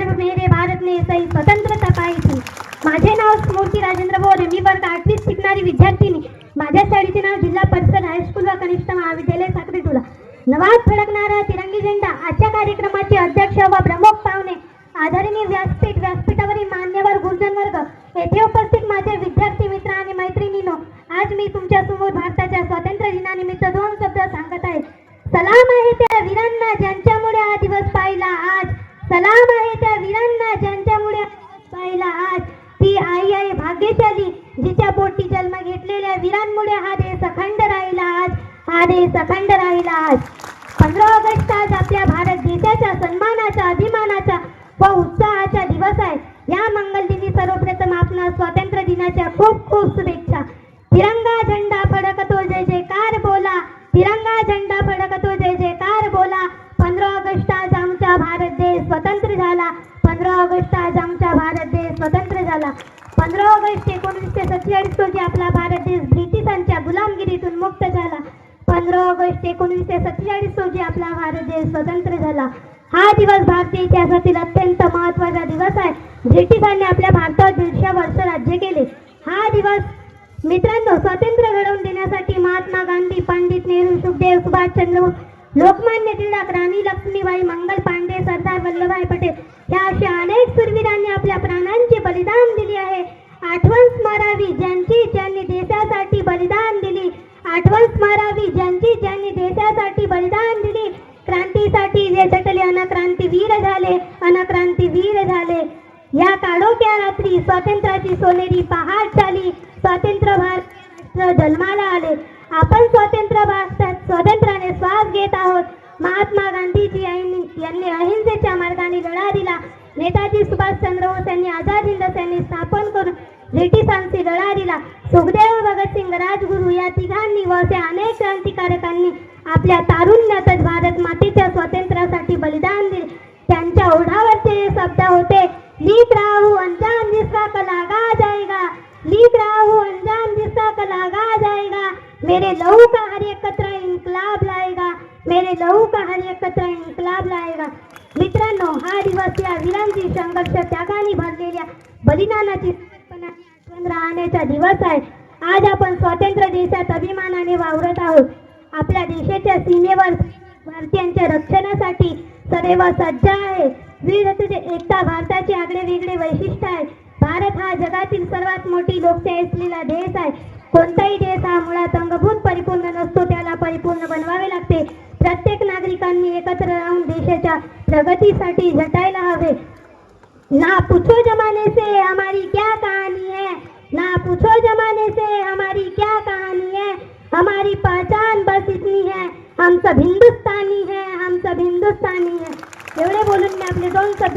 गर्व मेरे भारत ने सही स्वतंत्रता पाई माझे नाव स्मृती राजेंद्र बोरे. मी वर्ग आठवीत शिकणारी विद्यार्थिनी. माझ्या शाळेचे नाव जिल्हा परिषद हायस्कूल व कनिष्ठ महाविद्यालय साखरी तुला नवात फडकणारा तिरंगी झेंडा. आजच्या कार्यक्रमाचे अध्यक्ष व प्रमुख पाहुणे आदरणीय व्यासपीठ व्यासपीठावरील मान्यवर गुरुजन वर्ग. येथे उपस्थित माझे विद्यार्थी मित्र आणि मैत्रिणीनो आज मी तुमच्यासमोर भारताच्या स्वातंत्र्य दिनानिमित्त दोन शब्द सांगत आहे. सलाम आहे त्या वीरांना ज्यांच्यामुळे हा दिवस पाहिला. आज सलाम जिच्या पोटी जन्म घेतलेल्या वीरांमुळे हा देश अखंड राहिला आज हा देश अखंड राहिला आज. पंधरा ऑगस्ट आज आपल्या भारत देशाच्या सन्मानाचा अभिमानाचा व उत्साहाचा दिवस आहे. या मंगल दिनी सर्वप्रथम आपणास स्वातंत्र्य दिनाच्या खूप खूप शुभेच्छा. तिरंगा झेंडा फडकतो जय जयकार बोला. तिरंगा झेंडा फडकतो जय जयकार बोला. पंधरा ऑगस्ट आज आमचा भारत देश स्वतंत्र झाला. पंधरा ऑगस्ट आज आमचा भारत देश स्वतंत्र झाला. पंधरा ऑगस्ट एकोणीसशे सत्तेचाळीस रोजी आपला भारत देश ब्रिटिशांच्या गुलामगिरीतून मुक्त झाला. पंधरा ऑगस्ट एकोणीसशे सत्तेचाळीस रोजी आपला भारत देश स्वतंत्र झाला. हा दिवस भारतीय इतिहासातील अत्यंत महत्त्वाचा दिवस आहे. ब्रिटिशांनी आपल्या भारतावर दीडशे वर्ष राज्य केले. हा दिवस मित्रांनो स्वातंत्र्य घडवून देण्यासाठी महात्मा गांधी पंडित नेहरू सुखदेव सुभाषचंद्र लोकमान्य टिळक राणी लक्ष्मीबाई मंगल पांडे सरदार वल्लभभाई पटेल या अशा अनेक सुरवीरांनी आपल्या प्राणांचे बलिदान दिले आहे आठवण स्मरावी ज्यांची ज्यांनी देशासाठी बलिदान दिली. आठवण स्मरावी ज्यांची ज्यांनी देशासाठी बलिदान दिली. क्रांतीसाठी जे झटले अनक्रांतीवीर झाले अनक्रांतीवीर झाले. या काळोख्या रात्री स्वातंत्र्याची सोनेरी पहाट झाली. स्वातंत्र्य भारत जन्माला आले. आपण स्वातंत्र्य भारतात स्वातंत्र्याने श्वास घेत आहोत. महात्मा गांधीजी यांनी यांनी अहिंसेच्या मार्गाने लढा दिला. नेताजी सुभाषचंद्र बोस यांनी आझाद हिंद सैन्य स्थापन करून ब्रिटिशांशी लढा दिला सुखदेव भगतसिंग राजगुरू या तिघांनी व असे अनेक क्रांतिकारकांनी आपल्या तारुण्यातच भारत मातेच्या स्वातंत्र्यासाठी बलिदान दिले त्यांच्या ओढावरचे हे शब्द होते लीक राहू अंजाम जिसका कलागा जाएगा लीक राहू अंजाम जिसका कलागा जाएगा मेरे लहू का हर एक कतरा इन्कलाब लाएगा मेरे लहू का हर एक कतरा इन्कलाब लाएगा मित्रांनो हा दिवस या वीरांची संघर्ष त्यागाने भरलेल्या बलिदानाची राहण्याचा दिवस आहे. आज आपण स्वातंत्र्य दिवसात अभिमानाने वावरत आहोत. आपल्या देशाच्या सीमेवर भारतीयांच्या रक्षणासाठी सदैव सज्ज आहे. विविधतेचे एकता भारताचे आगळे वेगळे वैशिष्ट्य आहे. भारत हा जगातील सर्वात मोठी लोकशाही असलेला देश आहे. कोणताही देश हा मुळात अंगभूत परिपूर्ण नसतो त्याला परिपूर्ण बनवावे लागते. प्रत्येक नागरिकांनी एकत्र राहून देशाच्या प्रगतीसाठी झटायला हवे. ना पूछो जमाने से हमारी क्या कहानी है ना पूछो जमाने से हमारी क्या कहानी है हमारी पहचान बस इतनी है हम सब हिंदुस्तानी है